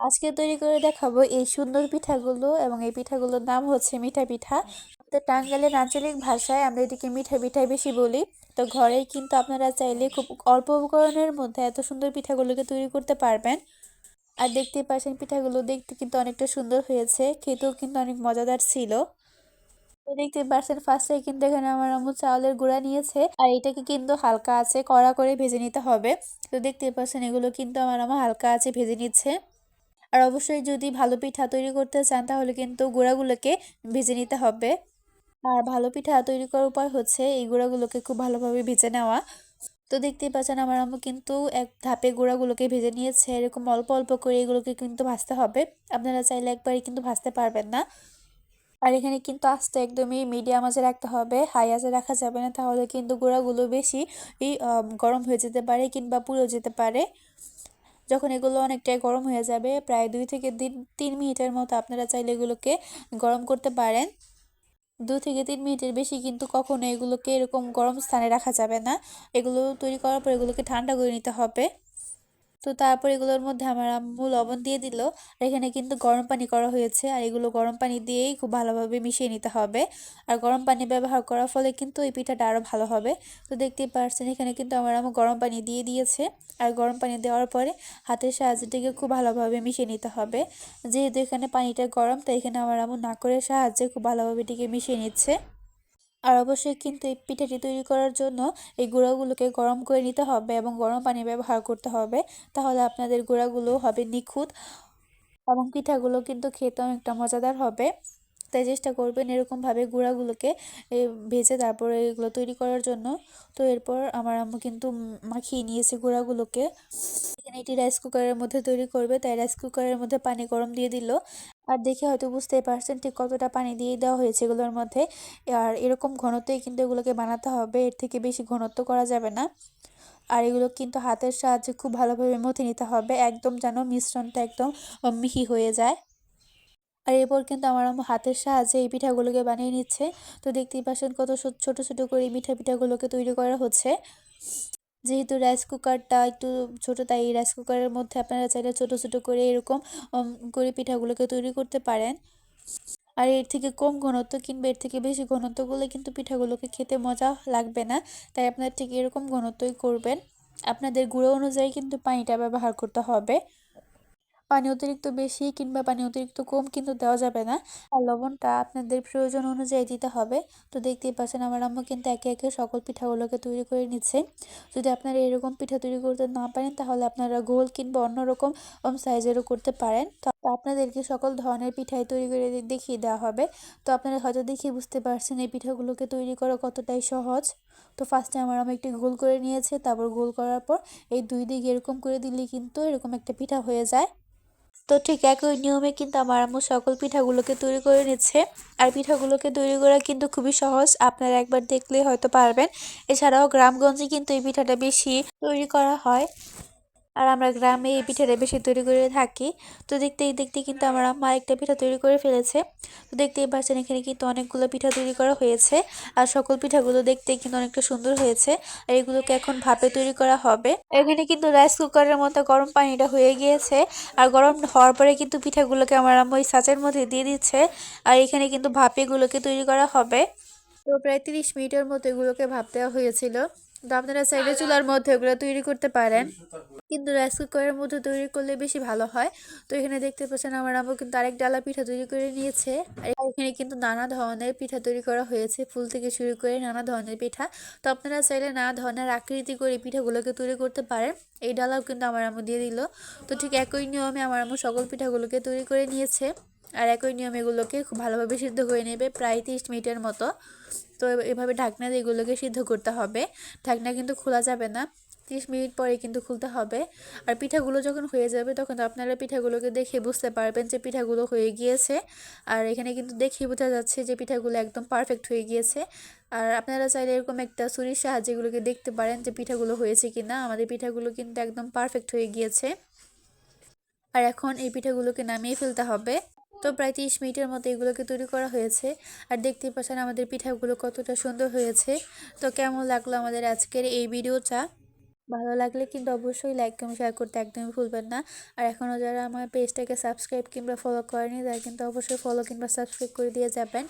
আজকে তৈরি করে দেখাবো এই সুন্দর পিঠাগুলো এবং এই পিঠাগুলোর নাম হচ্ছে মিঠা পিঠা। তো টাঙ্গালের আঞ্চলিক ভাষায় আমরা এটিকে মিঠা পিঠাই বেশি বলি। তো ঘরেই কিন্তু আপনারা চাইলে খুব অল্প উপকরণের মধ্যে এত সুন্দর পিঠাগুলোকে তৈরি করতে পারবেন। আর দেখতে পাচ্ছেন পিঠাগুলো দেখতে কিন্তু অনেকটা সুন্দর হয়েছে, খেতেও কিন্তু অনেক মজাদার ছিল। তো দেখতে পাচ্ছেন ফার্স্টে কিন্তু এখানে আমার আম্মু চাউলের গুঁড়া নিয়েছে আর এটাকে কিন্তু হালকা আছে কড়া করে ভেজে নিতে হবে। তো দেখতে পাচ্ছেন এগুলো কিন্তু আমার আম্মু হালকা আছে ভেজে নিচ্ছে। আর অবশ্যই যদি ভালো পিঠা তৈরি করতে চান, তাহলে কিন্তু গুঁড়াগুলোকে ভেজে নিতে হবে। আর ভালো পিঠা তৈরি করার উপায় হচ্ছে এই গুঁড়াগুলোকে খুব ভালোভাবে ভেজে নেওয়া। তো দেখতেই পাচ্ছেন আমার আম্মু কিন্তু এক ধাপে গুঁড়াগুলোকে ভেজে নিয়েছে। এরকম অল্প অল্প করে এগুলোকে কিন্তু ভাজতে হবে। আপনারা চাইলে একবারই কিন্তু ভাজতে পারবেন না। আর এখানে কিন্তু আস্তে একদমই মিডিয়াম আঁচে রাখতে হবে। হাই আঁচে রাখা যাবে না, তাহলে কিন্তু গুঁড়াগুলো বেশি গরম হয়ে যেতে পারে কিংবা পুড়ে যেতে পারে। যখন এগুলো অনেকটাই গরম হয়ে যাবে, প্রায় দুই থেকে তিন মিনিটের মতো আপনারা চাইলে এগুলোকে গরম করতে পারেন। দু থেকে তিন মিনিটের বেশি কিন্তু কখনো এগুলোকে এরকম গরম স্থানে রাখা যাবে না। এগুলো তৈরি করার পর এগুলোকে ঠান্ডা করে নিতে হবে। তো তারপর এগুলোর মধ্যে আমার আম্মু লবণ দিয়ে দিল। আর এখানে কিন্তু গরম পানি করা হয়েছে। আর এগুলো গরম পানি দিয়েই খুব ভালোভাবে মিশিয়ে নিতে হবে। আর গরম পানি ব্যবহার করার ফলে কিন্তু এই পিঠাটা আরও ভালো হবে। তো দেখতেই পারছেন, এখানে কিন্তু আমার আম্মু গরম পানি দিয়ে দিয়েছে। আর গরম পানি দেওয়ার পরে হাতের সাহায্যটিকে খুব ভালোভাবে মিশিয়ে নিতে হবে। যেহেতু এখানে পানিটা গরম, তাই এখানে আমার আম্মু নাকরের সাহায্যে খুব ভালোভাবে এটিকে মিশিয়ে নিচ্ছে। আর অবশ্যই কিন্তু এই পিঠাটি তৈরি করার জন্য এই গুঁড়াগুলোকে গরম করে নিতে হবে এবং গরম পানি ব্যবহার করতে হবে। তাহলে আপনাদের গুঁড়াগুলো হবে নিখুঁত এবং পিঠাগুলো কিন্তু খেতে অনেকটা মজাদার হবে। তাই চেষ্টা করবেন এরকমভাবে গুঁড়াগুলোকে ভেজে তারপরে এগুলো তৈরি করার জন্য। তো এরপর আমার আম্মু কিন্তু মাখিয়ে নিয়েছে গুঁড়াগুলোকে। এখানে এটি রাইস কুকারের মধ্যে তৈরি করবে। তাই রাইস কুকারের মধ্যে পানি গরম দিয়ে দিল। আর দেখে হয়তো বুঝতেই পারছেন ঠিক কতটা পানি দিয়ে দেওয়া হয়েছে এগুলোর মধ্যে। আর এরকম ঘনত্বই কিন্তু এগুলোকে বানাতে হবে, এর থেকে বেশি ঘনত্ব করা যাবে না। আর এগুলো কিন্তু হাতের সাহায্যে খুব ভালোভাবে মথে নিতে হবে, একদম যেন মিশ্রণটা একদম মিহি হয়ে যায়। আর এরপর কিন্তু আমার আম্মু হাতের সাহায্যে এই পিঠাগুলোকে বানিয়ে নিচ্ছে। তো দেখতেই পাচ্ছেন কত ছোট ছোট করে মিঠা পিঠাগুলোকে তৈরি করা হচ্ছে। যেহেতু রাইস কুকারটা একটু ছোটো, তাই এই রাইস কুকারের মধ্যে আপনারা চাইলে ছোটো ছোটো করে এরকম করে পিঠাগুলোকে তৈরি করতে পারেন। আর এর থেকে কম ঘনত্ব কিংবা এর থেকে বেশি ঘনত্ব করলে কিন্তু পিঠাগুলোকে খেতে মজা লাগবে না, তাই আপনার ঠিক এরকম ঘনত্বই করবেন। আপনাদের গুঁড়ো অনুযায়ী কিন্তু পানিটা ব্যবহার করতে হবে। পানি অতিরিক্ত বেশি কিংবা পানি অতিরিক্ত কম কিন্তু দেওয়া যাবে না। আর লবণটা আপনাদের প্রয়োজন অনুযায়ী দিতে হবে। তো দেখতেই পাচ্ছেন আমার আম্মু কিন্তু একে একে সকল পিঠাগুলোকে তৈরি করে নিচ্ছে। যদি আপনারা এরকম পিঠা তৈরি করতে না পারেন, তাহলে আপনারা গোল কিংবা অন্যরকম সাইজেরও করতে পারেন। তো আপনাদেরকে সকল ধরনের পিঠাই তৈরি করে দেখিয়ে দেওয়া হবে। তো আপনারা হয়তো দেখিয়ে বুঝতে পারছেন এই পিঠাগুলোকে তৈরি করা কতটাই সহজ। তো ফার্স্টে আমার আমি একটি গোল করে নিয়েছে। তারপর গোল করার পর এই দুই দিক এরকম করে দিলে কিন্তু এরকম একটা পিঠা হয়ে যায়। তো ঠিক একই নিয়মে কিন্তু আমার আম্মু সকল পিঠাগুলোকে তৈরি করে নিচ্ছে। আর পিঠাগুলোকে তৈরি করা কিন্তু খুবই সহজ, আপনারা একবার দেখলে হয়তো পারবেন। এছাড়াও গ্রামগঞ্জে কিন্তু এই পিঠাটা বেশি তৈরি করা হয়। আর আমরা গ্রামে এই পিঠাটা বেশি তৈরি করে থাকি। তো দেখতেই দেখতে কিন্তু আমার আম্মা একটা পিঠা তৈরি করে ফেলেছে। তো দেখতেই পাচ্ছেন এখানে কিন্তু অনেকগুলো পিঠা তৈরি করা হয়েছে। আর সকল পিঠাগুলো দেখতে কিন্তু অনেকটা সুন্দর হয়েছে। আর এগুলোকে এখন ভাপে তৈরি করা হবে। এখানে কিন্তু রাইস কুকারের মতো গরম পানিটা হয়ে গিয়েছে। আর গরম হওয়ার পরে কিন্তু পিঠাগুলোকে আমার আম্মা ওই সাঁচের মধ্যে দিয়ে দিচ্ছে। আর এখানে কিন্তু ভাপে এগুলোকে তৈরি করা হবে। তো প্রায় তিরিশ মিনিটের মতো এগুলোকে ভাপ দেওয়া হয়েছিল। তো আপনারা চাইলে চুলার মধ্যে ওগুলো তৈরি করতে পারেন। কিন্তু রাইস কুকারের মধ্যে তৈরি করলে বেশি ভালো হয়। তো এখানে দেখতে পাচ্ছেন আমার আম্মু কিন্তু আরেক ডালা পিঠা তৈরি করে নিয়েছে। আর এখানে কিন্তু নানা ধরনের পিঠা তৈরি করা হয়েছে, ফুল থেকে শুরু করে নানা ধরনের পিঠা। তো আপনারা চাইলে নানা ধরনের আকৃতি করে পিঠাগুলোকে তৈরি করতে পারেন। এই ডালাও কিন্তু আমার আম্মু দিয়ে দিল। তো ঠিক একই নিয়মে আমার আম্মু সকল পিঠাগুলোকে তৈরি করে নিয়েছে। আর একই নিয়ম এগুলোকে খুব ভালোভাবে সিদ্ধ করে নেবে, প্রায় তিরিশ মিনিটের মতো। তো এভাবে ঢাকনা দিয়ে এগুলোকে সিদ্ধ করতে হবে। ঢাকনা কিন্তু খোলা যাবে না, তিরিশ মিনিট পরে কিন্তু খুলতে হবে। আর পিঠাগুলো যখন হয়ে যাবে, তখন আপনারা পিঠাগুলোকে দেখে বুঝতে পারবেন যে পিঠাগুলো হয়ে গিয়েছে। আর এখানে কিন্তু দেখে বোঝা যাচ্ছে যে পিঠাগুলো একদম পারফেক্ট হয়ে গিয়েছে। আর আপনারা চাইলে এরকম একটা ছুরির সাহায্যে এগুলোকে দেখতে পারেন যে পিঠাগুলো হয়েছে কি না আমাদের পিঠাগুলো কিন্তু একদম পারফেক্ট হয়ে গিয়েছে। আর এখন এই পিঠাগুলোকে নামিয়ে ফেলতে হবে। তো প্রায় তিরিশ মিনিটের মতো এগুলোকে তৈরি করা হয়েছে। আর দেখতে পাচ্ছেন আমাদের পিঠাগুলো কতটা সুন্দর হয়েছে। তো কেমন লাগল আমাদের আজকের এই ভিডিওটা? ভালো লাগলে কিন্তু অবশ্যই লাইক কমেন্ট শেয়ার করতে একদমই ভুলবেন না। আর এখনও যারা আমার পেজটাকে সাবস্ক্রাইব কিংবা ফলো করেনি, তারা কিন্তু অবশ্যই ফলো কিংবা সাবস্ক্রাইব করে দিয়ে যাবেন।